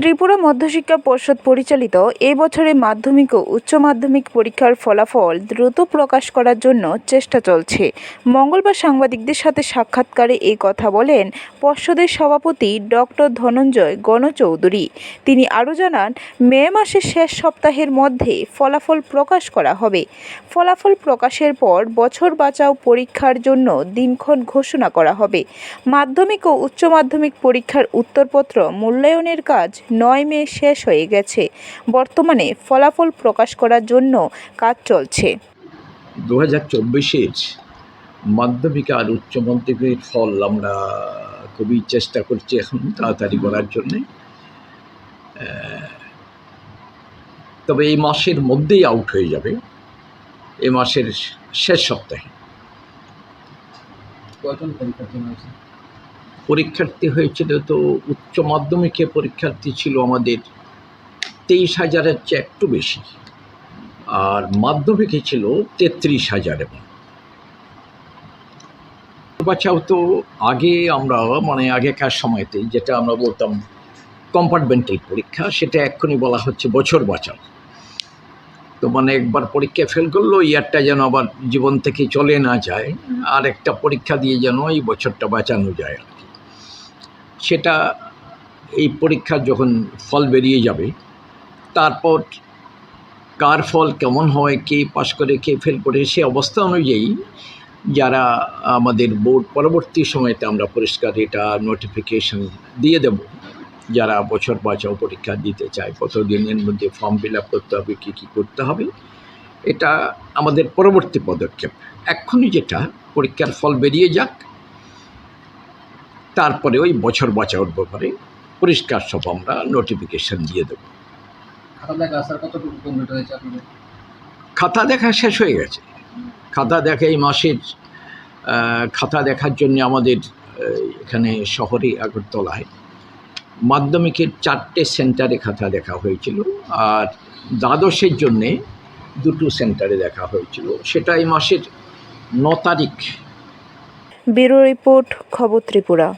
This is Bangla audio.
ত্রিপুরা মধ্যশিক্ষা পর্ষদ পরিচালিত এই বছরের মাধ্যমিক ও উচ্চ মাধ্যমিক পরীক্ষার ফলাফল দ্রুত প্রকাশ করার জন্য চেষ্টা চলছে। মঙ্গলবার সাংবাদিকদের সাথে সাক্ষাৎকারে এই কথা বলেন পর্ষদের সভাপতি ডক্টর ধনঞ্জয় গণচৌধুরী। তিনি আরও জানান, মে মাসের শেষ সপ্তাহের মধ্যে ফলাফল প্রকাশ করা হবে। ফলাফল প্রকাশের পর বছর বাঁচাও পরীক্ষার জন্য দিনক্ষণ ঘোষণা করা হবে। মাধ্যমিক ও উচ্চ মাধ্যমিক পরীক্ষার উত্তরপত্র মূল্যায়নের কাজ নয় মে শেষ হয়ে গেছে। বর্তমানে ফলাফল প্রকাশ করার জন্য কাজ চলছে। দু হাজার চব্বিশের মাধ্যমিক আর উচ্চ মাধ্যমিকের ফল আমরা খুবই চেষ্টা করছি এখন তাড়াতাড়ি করার জন্যে। তবে এই মাসের মধ্যেই আউট হয়ে যাবে। এ মাসের শেষ সপ্তাহে। কয়জন পরীক্ষার্থী হয়েছে? পরীক্ষার্থী হয়েছিল তো উচ্চ মাধ্যমিকে পরীক্ষার্থী ছিল আমাদের তেইশ হাজারের চেয়ে একটু বেশি। আর মাধ্যমিকে ছিল তেত্রিশ হাজার এবং বাচ্চাও তো আগে আমরা মানে আগেকার সময়তে যেটা আমরা বলতাম কম্পার্টমেন্টাল পরীক্ষা সেটা এক্ষুনি বলা হচ্ছে বছর বাঁচাও। তো মানে একবার পরীক্ষা ফেল করল ইয়ারটা যেন আবার জীবন থেকে চলে না যায় আর একটা পরীক্ষা দিয়ে যেন এই বছরটা বাঁচানো যায়। সেটা এই পরীক্ষার যখন ফল বেরিয়ে যাবে, তারপর কার ফল কেমন হয়, কে পাশ করে, কে ফেল করে, সে অবস্থা অনুযায়ী যারা আমাদের বোর্ড পরবর্তী সময়তে আমরা পরিষ্কার এটা নোটিফিকেশন দিয়ে দেব, যারা বছর বাঁচাও পরীক্ষা দিতে চায় কত দিনের মধ্যে ফর্ম ফিল আপ করতে হবে, কী কী করতে হবে, এটা আমাদের পরবর্তী পদক্ষেপ। এক্ষুনি যেটা পরীক্ষার ফল বেরিয়ে যাক তারপরে ওই বছর বাঁচাওয়ার ব্যাপারে পরিষ্কার সব আমরা নোটিফিকেশন দিয়ে দেবো। খাতা দেখা শেষ হয়ে গেছে। খাতা দেখা এই মাসের খাতা দেখার জন্য আমাদের এখানে শহরে আগরতলায় মাধ্যমিকের চারটে সেন্টারে খাতা দেখা হয়েছিল আর দ্বাদশের জন্যে দুটো সেন্টারে দেখা হয়েছিল। সেটা এই মাসের ন তারিখ। ব্যুরো রিপোর্ট খবর ত্রিপুরা।